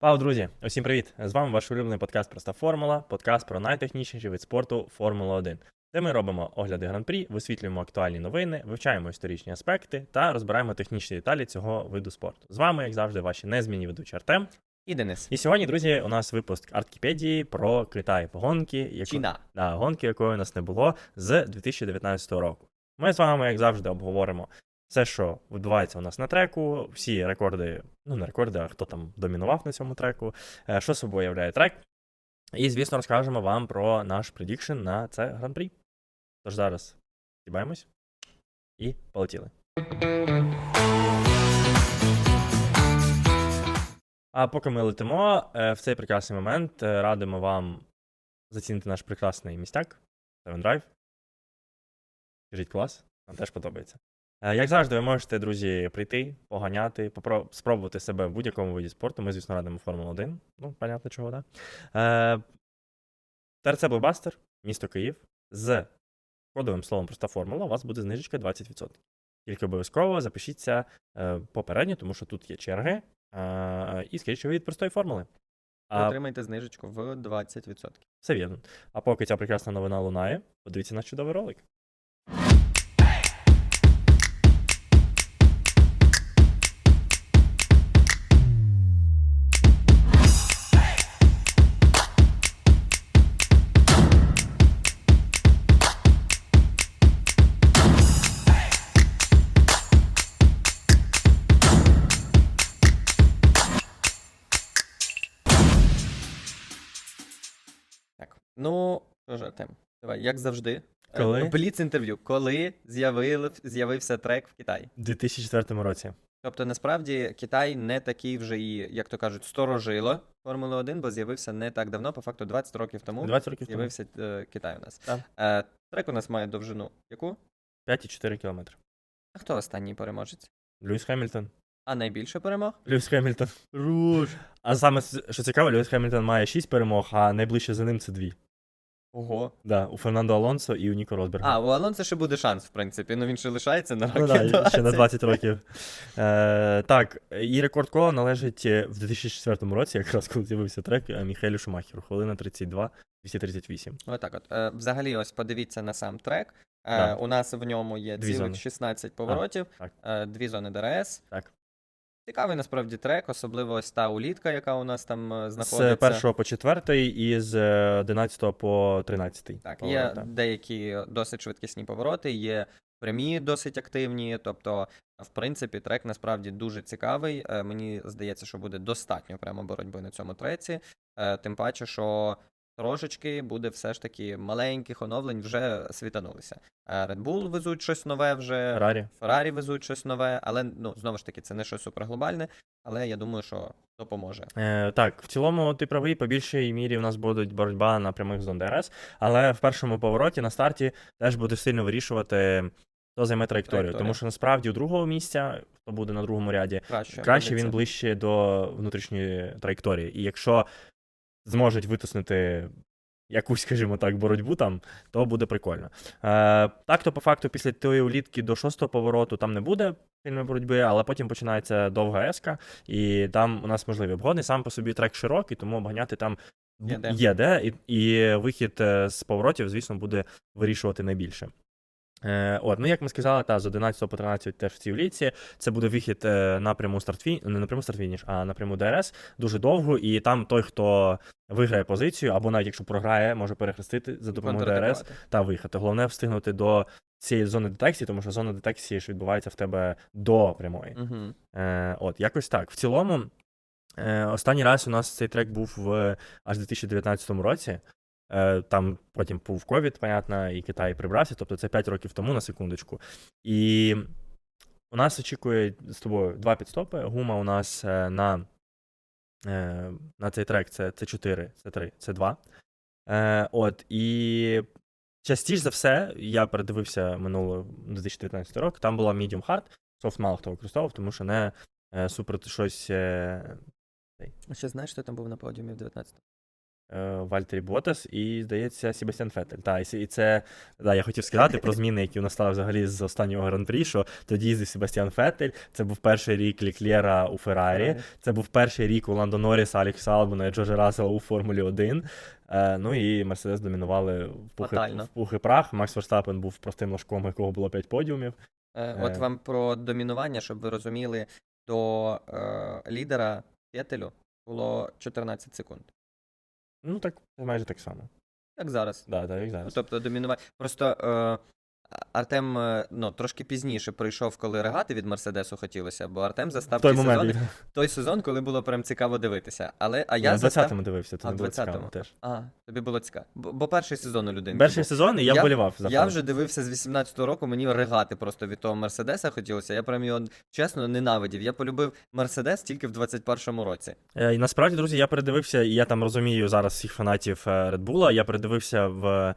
Пау, друзі, усім привіт! З вами ваш улюблений подкаст Проста Формула, подкаст про найтехнічніший вид спорту Формула 1, де ми робимо огляди гран-прі, висвітлюємо актуальні новини, вивчаємо історичні аспекти та розбираємо технічні деталі цього виду спорту. З вами, як завжди, ваші незмінні ведучі Артем. І Денис. І сьогодні, друзі, у нас випуск Арткіпедії про Китай по гонки. Чіна. Да, гонки, якої у нас не було з 2019 року. Ми з вами, як завжди, обговоримо все, що відбувається у нас на треку, всі рекорди, ну не рекорди, а хто там домінував на цьому треку, е, що собою являє трек. І, звісно, розкажемо вам про наш предікшн на це гран-прі. Тож зараз стібаємось і полетіли. А поки ми летимо, е, в цей прекрасний момент е, радимо вам зацінити наш прекрасний містяк Seven Drive. Скажіть клас, нам теж подобається. Е, Як завжди, ви можете, друзі, прийти, поганяти, попро- спробувати себе в будь-якому виді спорту. Ми, звісно, радимо Формулу 1. Ну, понятно, чого, так. Да? Е, ТРЦ Блокбастер, місто Київ. З кодовим словом проста формула, у вас буде знижечка 20%. Тільки обов'язково запишіться е, попередньо, тому що тут є черги. І скажіть, що ви від простої формули. А, Отримайте знижечку в 20%. все вірно. А поки ця прекрасна новина лунає, подивіться наш чудовий ролик. Артем, давай, як завжди. е, Коли? Бліц інтерв'ю. Коли з'явили, з'явився трек в Китаї? У 2004 році. Тобто, насправді, Китай не такий вже і, як то кажуть, сторожило Формули 1, бо з'явився не так давно, по факту 20 років тому 20 років з'явився е, Китай у нас. Е, трек у нас має довжину яку? 5,4 кілометри. А хто останній переможець? Льюіс Хемільтон. А найбільше перемог? Льюіс Хемільтон. Руш. А саме, що цікаво, Льюіс Хемільтон має 6 перемог, а найближче за ним це 2. Ого. Да, у Фернандо Алонсо і у Ніко Росберга. А, у Алонса ще буде шанс, в принципі. Ну він ще лишається на роки Ну, да, 20. ще на 20 років. Е, так, і рекорд кола належить е, в 2004 році, якраз коли з'явився трек е, Міхелю Шумахеру. Хвилина 32, 238. Отак от. Е, взагалі, ось подивіться на сам трек. Е, Да. У нас в ньому є цілих 16 поворотів, так. е, дві зони ДРС. Так. Цікавий насправді трек, особливо ось та улітка, яка у нас там е, З знаходиться. першого по четвертий і з е, 11 по 13. Так, поворота. є деякі досить швидкісні повороти, є прямі досить активні. Тобто, в принципі, трек насправді дуже цікавий. Е, Мені здається, що буде достатньо прямо боротьби на цьому треці. Е, Тим паче, що трошечки буде все ж таки маленьких оновлень вже світанулися. Е, Red Bull везуть щось нове вже. Феррарі. Феррарі везуть щось нове, але ну знову ж таки, це не щось суперглобальне, але я думаю, що допоможе. Е, так, в цілому ти правий, по більшій мірі у нас буде боротьба на прямих зон ДРС, але в першому повороті на старті теж буде сильно вирішувати, хто займе траєкторію. Траєкторія. Тому що насправді у другого місця, хто буде на другому ряді, Краще, краще він ближче до внутрішньої траєкторії. І якщо зможуть витиснути якусь, скажімо так, боротьбу там, то буде прикольно. Е, так, то по факту після тієї улітки до шостого повороту там не буде сильної боротьби, але потім починається довга еска, і там у нас можливі обгони. Сам по собі трек широкий, тому обганяти там Є де. є де, і, і вихід е, з поворотів, звісно, буде вирішувати найбільше. Е, от, ну як ми сказали, та з 11 по 13 теж в цій влітці. Це буде вихід е, напряму стартфі... не напряму стартфініш, а напряму ДРС дуже довго, і там той, хто виграє позицію, або навіть якщо програє, може перехрестити за допомогою ДРС та виїхати. Головне встигнути до цієї зони детекції, тому що зона детекції ж відбувається в тебе до прямої. Мгм. Е, от, якось так. В цілому, е, останній раз у нас цей трек був в аж 2019 році. Е, там потім був ковід, понятно, і Китай прибрався, тобто це 5 років тому на секундочку. І у нас очікує з тобою два підстопи. Гума у нас е, на, е, на цей трек це С4, С3, С2. Е, от, і частіше за все, я передивився минуло 2019 рок, там була Medium Hard, софт мало хто використовував, тому що не супер щось. Ще знаєш, хто там був на подіумі в 19 е, Вальтері Ботас і, здається, Себастьян Феттель. Та, і, це, да, я хотів сказати про зміни, які настали взагалі з останнього гран-прі, що тоді їздив Себастьян Феттель, це був перший рік Ліклєра у Феррарі, це був перший рік у Ландо Норріса, Алікса Албона і Джорджа Рассела у Формулі 1. Е, ну і Мерседес домінували в пух, в пух і прах. Макс Верстапен був простим ложком, якого було 5 подіумів. Е, От Е. вам про домінування, щоб ви розуміли, до е, лідера Фетелю було 14 секунд. Ну так, майже так само. Як зараз. Да, так, як Ну, зараз. тобто домінувати. Просто е, Артем е, ну, трошки пізніше прийшов, коли регати від Мерседесу хотілося, бо Артем застав той ті момент. сезони, той сезон, коли було прям цікаво дивитися. Але а Я я в застав... 20-му дивився, то А, не було 20-му. цікаво теж. А, тобі було цікаво. Бо, бо перший сезон у людини. Перший був. сезон, і я, Я- вболівав за Я вже дивився з 18-го року, мені ригати просто від того Мерседеса хотілося. Я прям його чесно ненавидів. Я полюбив Мерседес тільки в 21-му році. Е, І насправді, друзі, я передивився, і я там розумію зараз всіх фанатів Bull, Я передивився в.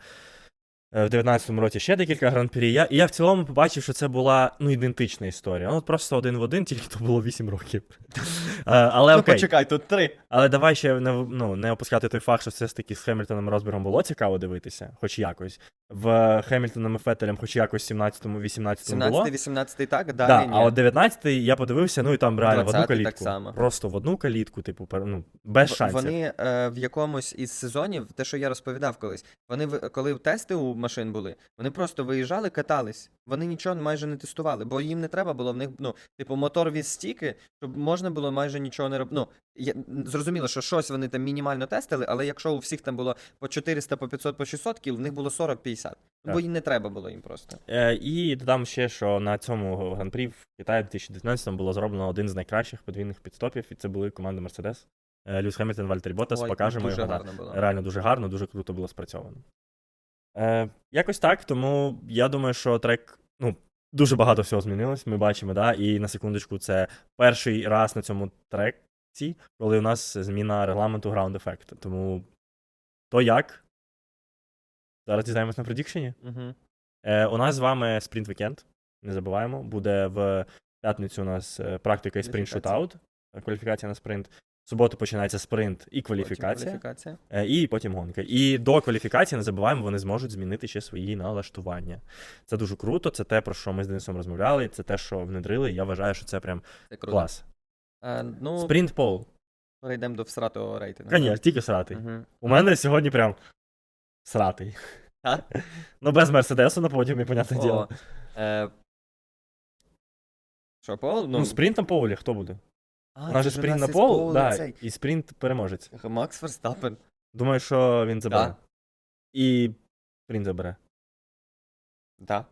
Е, В 19-му році ще декілька гран-прі. Я, і я в цілому побачив, що це була ну, ідентична історія. Ну, от просто один в один, тільки то було 8 років. Е, Але Ну, окей. почекай, тут три. Але давай ще не, ну, не опускати той факт, що все ж таки з Хемільтоном Розбергом було цікаво дивитися, хоч якось. В Хемільтоном і Феттелем, хоч якось в 17-му, 18-му було. 17-18 так, далі Да, ні. а от 19-й я подивився, ну і там реально в одну 20-й так калітку. само. Просто в одну калітку, типу, ну, без В- шансів. Вони е, в якомусь із сезонів, те, що я розповідав колись, вони коли тести у машин були, вони просто виїжджали, катались. Вони нічого майже не тестували, бо їм не треба було в них, ну, типу, мотор віз стільки, щоб можна було майже нічого не робити. Ну, я, зрозуміло, що щось вони там мінімально тестили, але якщо у всіх там було по 400, по 500, по 600 кіл, в них було 40-50. Бо Так. і не треба було їм просто. Е, і додам ще, що на цьому гран-прі в Китаї в 2019 було зроблено один з найкращих подвійних підстопів, і це були команди Mercedes. Е, Люс Хемільтон, Вальтері Ботас, Ой, покажемо дуже його. гарно було. Реально дуже гарно, дуже круто було спрацьовано. Е, якось так, тому я думаю, що трек, ну, дуже багато всього змінилось, ми бачимо, да, і на секундочку, це перший раз на цьому треці, коли у нас зміна регламенту Ground Effect. Тому то як? Зараз дізнаємось на предікшені. Угу. Е, у нас з вами спринт вікенд. Не забуваємо. Буде в п'ятницю у нас е, практика і спринт шутаут. Кваліфікація на спринт. В суботу починається спринт і кваліфікація. кваліфікація. Е, І потім гонка. І до кваліфікації не забуваємо, вони зможуть змінити ще свої налаштування. Це дуже круто. Це те, про що ми з Денисом розмовляли. Це те, що внедрили. Я вважаю, що це прям Це круто. клас. Е, ну, Спринт пол. перейдемо до всратого рейтингу. Конечно, тільки сратий. Угу. У мене сьогодні прям сратий. А? Ну, без мерседесу на подіумі, понятне діло. Е, що, Пол? Ну, спринтом полі хто буде? а, У нас це же ж у спринт на із пол, Пола да, цей. і спринт переможець. Макс Верстапен. Думаю, що він забере. Да. І спринт забере. Да.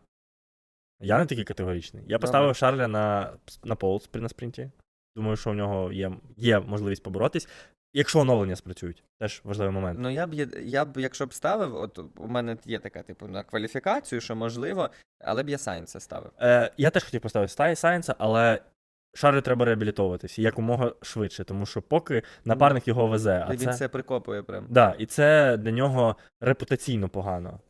Я не такий категоричний. Я поставив Шарля на, на пол на спринті. Думаю, що у нього є, є можливість поборотись. Якщо оновлення спрацюють, теж важливий момент. Ну, я б, я б, якщо б ставив, от у мене є така, типу, на кваліфікацію, що можливо, але б я Сайнса ставив. Е, я теж хотів поставити Сайенса, але Шарлю треба реабілітовуватись якомога швидше, тому що поки напарник його везе, а Він це, це прикопує прям. да, і це для нього репутаційно погано.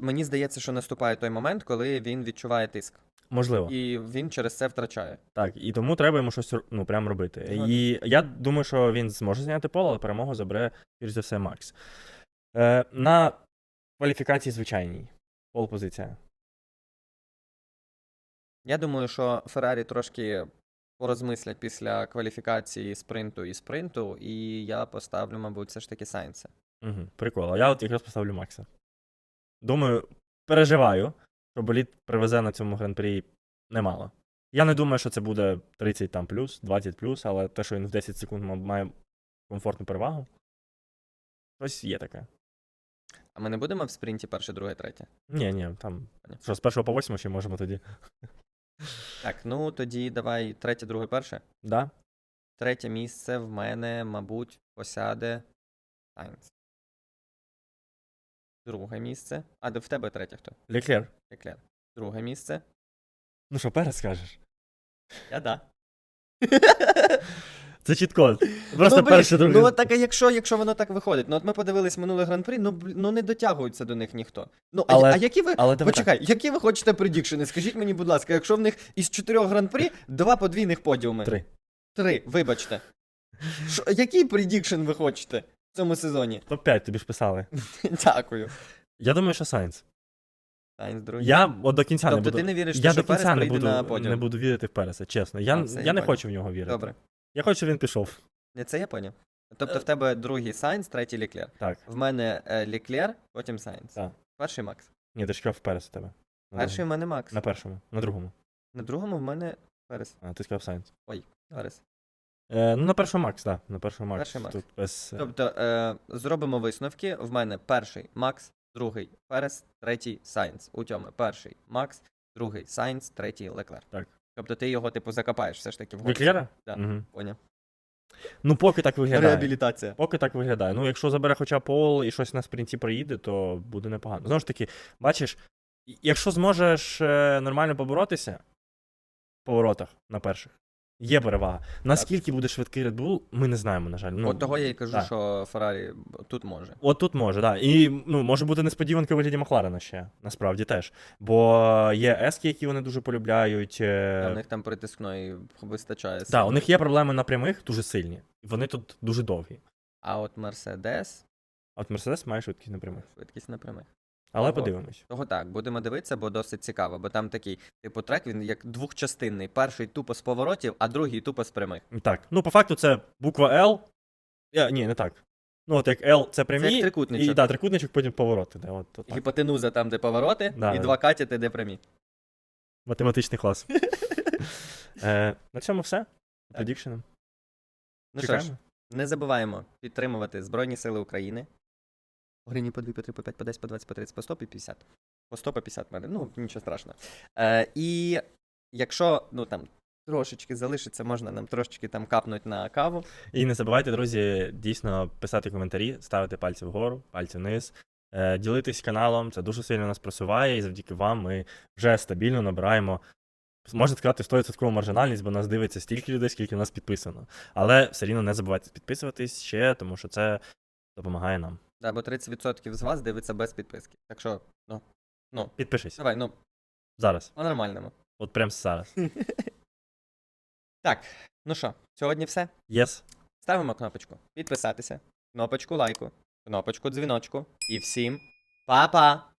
Мені здається, що наступає той момент, коли він відчуває тиск. Можливо. І він через це втрачає. Так, і тому треба йому щось ну, прям робити. Згоден. І я думаю, що він зможе зайняти поле, але перемогу забере, скоріш за все, Макс. Е, на кваліфікації звичайній. Пол позиція. Я думаю, що Феррарі трошки порозмислять після кваліфікації спринту і спринту, і я поставлю, мабуть, все ж таки Сайнса. Угу, прикол. А я от якраз поставлю Макса. Думаю, переживаю, що боліт привезе на цьому гран-прі немало. Я не думаю, що це буде 30 там плюс, 20 плюс, але те, що він в 10 секунд має комфортну перевагу. Щось є таке. А ми не будемо в спринті перше, друге, третє? Ні, ні, там. Понятно. Що, з першого по восьмому ще можемо тоді. Так, ну тоді давай третє, друге, перше. Да? Третє місце в мене, мабуть, посяде Сайнс. Друге місце. А, де в тебе третє хто? Леклер. Леклер. Друге місце. Ну що, перед скажеш? Я да. Це чіткод. Просто ну, перше, друге. Ну, от так, а якщо, якщо воно так виходить. Ну, от ми подивились минуле гран-прі, ну, ну не дотягуються до них ніхто. Ну, Але- а, які ви. але Почекай, які ви хочете предікшени? Скажіть мені, будь ласка, якщо в них із чотирьох гран-прі два подвійних подіуми. Три. Три, вибачте. Шо, який предікшн ви хочете? Цьому сезоні. Топ-5 тобі ж писали. Дякую. Я думаю, що Сайнс. Сайнс другий. Я от до кінця тобто не буду. ти не віриш, я що до кінця Перес не прийде буду, на подіум? не буду вірити в Переса, чесно. Я, А, все, я, я не понял. хочу в нього вірити. Добре. Я хочу, щоб він пішов. Не це я поняв. Тобто Е. в тебе другий Сайнс, третій Ліклер. Так. В мене е, Ліклер, потім Сайнс. Так. Перший Макс. Ні, ти ж сказав Перес у тебе. На Перший в другому. мене Макс. На першому, на другому. На другому в мене Перес. А, ти сказав Сайнс. Перес. Е, ну, на першому Макс, так. На першому Макс. Перший Макс. Тут без... е, Тобто е, зробимо висновки. В мене перший Макс, другий Перес, третій Сайнс. У Тьоми перший Макс, другий Сайнс, третій Леклер. Так. Тобто ти його, типу, закопаєш все ж таки в гонці. Леклера? Да. Угу. Поняв. Ну, поки так виглядає. Реабілітація. Поки так виглядає. Ну, якщо забере хоча б пол і щось на спринті проїде, то буде непогано. Знову ж таки, бачиш, якщо зможеш е, нормально поборотися в поворотах на перших, є перевага. Наскільки буде швидкий Red Bull, ми не знаємо, на жаль. Ну, От того я і кажу, так. що Феррарі тут може. От тут може, так. Да. І ну, може бути несподіванка у вигляді Макларена ще, насправді теж. Бо є ески, які вони дуже полюбляють. е, А в них там притискної вистачає. Так, у них є проблеми на прямих дуже сильні. І вони тут дуже довгі. А от Мерседес А от Мерседес має швидкість на прямих. швидкість на прямих. Але Ого. подивимось. Того так, будемо дивитися, бо досить цікаво, бо там такий, типу, трек, він як двохчастинний. Перший тупо з поворотів, а другий тупо з прямих. Так. Ну, по факту, це буква L. Я, ні, не так. Ну, от як L це прямі. Це як трикутничок. І да, трикутничок, потім повороти. Да, от, от так. Гіпотенуза там, де повороти, Да, і да. два катіти, де прямі. Математичний клас. е, на цьому все. Так. Ну що ж, не забуваємо підтримувати Збройні Сили України. Гривні по 2, по 3, по 5, по 10, по 20, по 30, по 100, по 50. По 100, по 50 в мене. Ну, нічого страшного. Е, і якщо, ну там. Трошечки залишиться, можна нам трошечки там капнуть на каву. І не забувайте, друзі, дійсно писати коментарі, ставити пальці вгору, пальці вниз. Е, ділитись каналом, це дуже сильно нас просуває, і завдяки вам ми вже стабільно набираємо, можна сказати, 100% маржинальність, бо нас дивиться стільки людей, скільки нас підписано. Але все рівно не забувайте підписуватись ще, тому що це допомагає нам. Да, бо 30% з вас дивиться без підписки. Так що, ну, ну, Підпишись давай, ну, зараз, по-нормальному. от прям зараз. Так, ну що, сьогодні все. Yes. Ставимо кнопочку підписатися, кнопочку лайку, кнопочку дзвіночку і всім па-па!